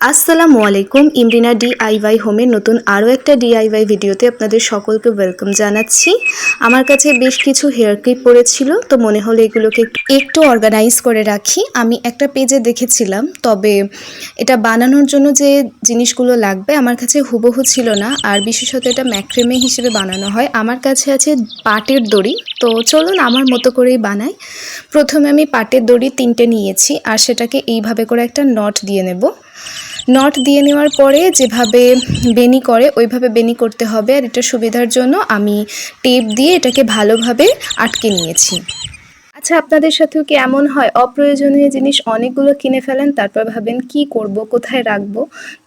আসসালামু আলাইকুম, ইমরিনা ডিআইওয়াই হোমের নতুন আরও একটা ডিআইওয়াই ভিডিওতে আপনাদের সকলকে ওয়েলকাম জানাচ্ছি। আমার কাছে বেশ কিছু হেয়ার ক্লিপ পড়েছিল, তো মনে হলো এগুলোকে একটু অর্গানাইজ করে রাখি। আমি একটা পেজে দেখেছিলাম, তবে এটা বানানোর জন্য যে জিনিসগুলো লাগবে আমার কাছে হুবহু ছিল না, আর বিশেষত এটা ম্যাক্রেমে হিসেবে বানানো হয়। আমার কাছে আছে পাটের দড়ি, তো চলুন আমার মতো করেই বানাই। প্রথমে আমি পাটের দড়ি তিনটে নিয়েছি আর সেটাকে এইভাবে করে একটা নট দিয়ে নেব। নট দিয়ে নেওয়ার পরে যেভাবে বেনি করে ওইভাবে বেনি করতে হবে আর এটা সুবিধার জন্য আমি টেপ দিয়ে এটাকে ভালোভাবে আটকে নিয়েছি। আচ্ছা আপনাদের সাথেও কি এমন হয়? অপ্রয়োজনীয় জিনিস অনেকগুলো কিনে ফেলেন, তারপর ভাবেন কি করব, কোথায় রাখব?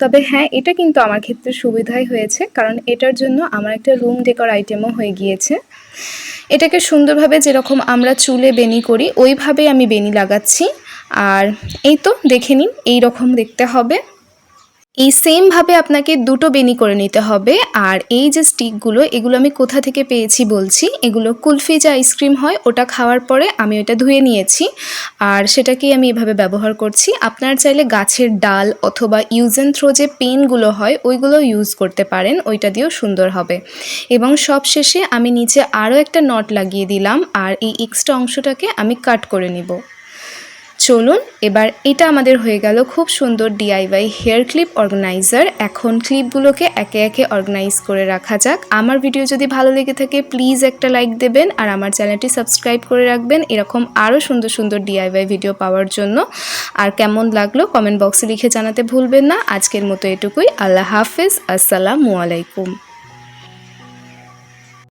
তবে হ্যাঁ এটা কিন্তু আমার ক্ষেত্রে সুবিধাই হয়েছে, কারণ এটার জন্য আমার একটা রুম ডেকর আইটেমও হয়ে গিয়েছে। এটাকে সুন্দরভাবে যেরকম আমরা চুলে বেনি করি, ওইভাবেই আমি বেনি লাগাচ্ছি। আর এই তো দেখে নিন এই রকম দেখতে হবে। এই সেমভাবে আপনাকে দুটো বেনি করে নিতে হবে। আর এই যে স্টিকগুলো এগুলো আমি কোথা থেকে পেয়েছি বলছি। এগুলো কুলফি যে আইসক্রিম হয়, ওটা খাওয়ার পরে আমি ওটা ধুয়ে নিয়েছি। আর সেটাকেই আমি এভাবে ব্যবহার করছি। আপনার চাইলে গাছের ডাল অথবা ইউজ অ্যান্ড থ্রো যে পেনগুলো হয়, ওইগুলো ইউজ করতে পারেন। ওইটা দিয়েও সুন্দর হবে। এবং সব শেষে আমি নিচে আরও একটা নট লাগিয়ে দিলাম। আর এই এক্সট্রা অংশটাকে আমি কাট করে নিব। চলুন, এবার এটা আমাদের হয়ে গেল খুব সুন্দর ডিআইওয়াই হেয়ার ক্লিপ অর্গানাইজার এখন ক্লিপগুলোকে একে একে অর্গানাইজ করে রাখা যাক। আমার ভিডিও যদি ভালো লেগে থাকে প্লিজ একটা লাইক দেবেন আর আমার চ্যানেলটি সাবস্ক্রাইব করে রাখবেন। এরকম আরও সুন্দর সুন্দর ডিআইওয়াই ভিডিও পাওয়ার জন্য। আর কেমন লাগল কমেন্ট বক্সে লিখে জানাতে ভুলবেন না। আজকের মতো এটুকুই। আল্লাহ হাফিজ। আসসালামু আলাইকুম।